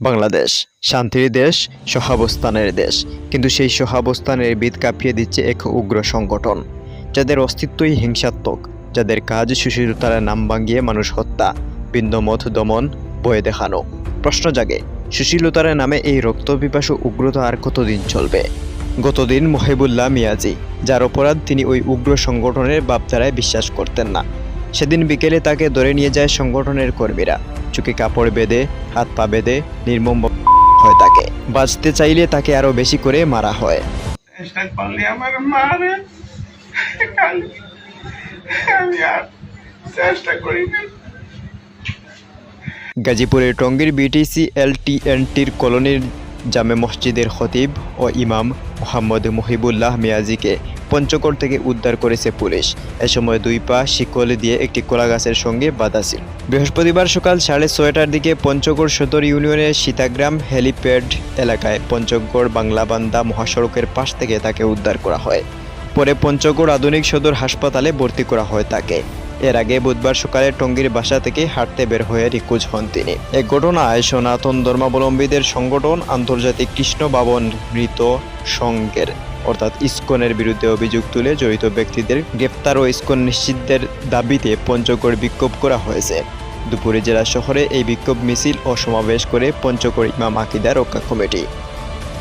বাংলাদেশ, শান্তির দেশ, সহাবস্থানের দেশ। কিন্তু সেই সহাবস্থানের বিদ কাঁপিয়ে দিচ্ছে এক উগ্র সংগঠন, যাদের অস্তিত্বই হিংসাত্মক, যাদের কাজ সুশীলতার নাম ভাঙিয়ে মানুষ হত্যা, বিন্দমত দমন, বয়ে দেখানো। প্রশ্ন জাগে সুশীলতার নামে এই রক্তপিপাসু উগ্রতা আর কতদিন চলবে? গতদিন মহিবুল্লাহ মিয়াজি, যার অপরাধ তিনি ওই উগ্র সংগঠনের বাপধারায় বিশ্বাস করতেন না সেদিন বিকেলে তাকে ধরে নিয়ে যায় সংগঠনের কর্মীরা। চুকে কাপড় বেঁধে হাত পা বেঁধে নির্মম হয় তাকে। বাঁচতে চাইলে তাকে আরও বেশি করে মারা হয়। গাজীপুরের টঙ্গীর বিটিসি এলটিএনটির কলোনির জামে মসজিদের খতিব ও ইমাম মোহাম্মদ মহিবুল্লাহ মিয়াজিকে পঞ্চগড় থেকে উদ্ধার করেছে পুলিশ। এ সময় দুই পা শিকল দিয়ে একটি কোলা গাছের সঙ্গে বাঁধা ছিল। বৃহস্পতিবার সকাল সাড়ে ছয়টার দিকে পঞ্চগড় সদর ইউনিয়নের সীতাগ্রাম হেলিপ্যাড এলাকায় পঞ্চগড় বাংলাবান্দা মহাসড়কের পাশ থেকে তাকে উদ্ধার করা হয়। পরে পঞ্চগড় আধুনিক সদর হাসপাতালে ভর্তি করা হয় তাকে। এর আগে বুধবার সকালে টঙ্গীর বাসা থেকে হাঁটতে বের হয়ে নিখোঁজ হন তিনি। এক ঘটনায় সনাতন ধর্মাবলম্বীদের সংগঠন আন্তর্জাতিক কৃষ্ণ বাবন মৃত সংঘের, অর্থাৎ ইস্কনের বিরুদ্ধে অভিযোগ তুলে জড়িত ব্যক্তিদের গ্রেপ্তার ও ইসকন নিশ্চিতের দাবিতে পঞ্চগড় বিক্ষোভ করা হয়েছে। দুপুরে জেলা শহরে এই বিক্ষোভ মিছিল ও সমাবেশ করে পঞ্চগড় ইমাম আকিদা রক্ষা কমিটি।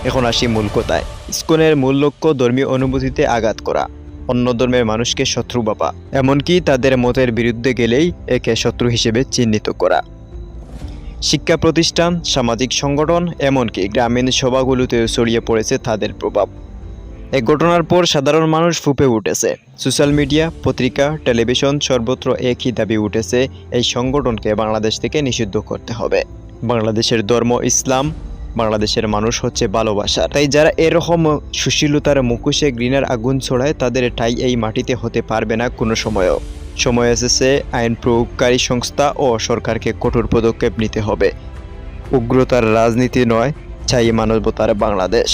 এখন আসি মূল কথায়। ইসকনের মূল লক্ষ্য ধর্মীয় অনুভূতিতে আঘাত করা। অন্য ধর্মের মানুষকে শত্রু বাবা এমনকি তাদের মতের বিরুদ্ধে গেলেই একে শত্রু হিসেবে চিহ্নিত করা। শিক্ষা প্রতিষ্ঠান, সামাজিক সংগঠন, এমনকি গ্রামীণ সভাগুলোতেও ছড়িয়ে পড়েছে তাদের প্রভাব। এই ঘটনার পর সাধারণ মানুষ ফুপে উঠেছে। সোশ্যাল মিডিয়া, পত্রিকা, টেলিভিশন সর্বত্র একই দাবি উঠেছে, এই সংগঠনকে বাংলাদেশ থেকে নিষিদ্ধ করতে হবে। বাংলাদেশের ধর্ম, ইসলাম বাংলাদেশের মানুষ হচ্ছে ভালোবাসা। তাই যারা এরকম সুশীলতার মুখোশে গ্রিনার আগুন ছড়ায়, তাদের ঠাই এই মাটিতে হতে পারবে না কোনো সময়ও। সময় এসেছে, আইন প্রয়োগকারী সংস্থা ও সরকারকে কঠোর পদক্ষেপ নিতে হবে। উগ্রতার রাজনীতি নয় চাই মানবতার বাংলাদেশ।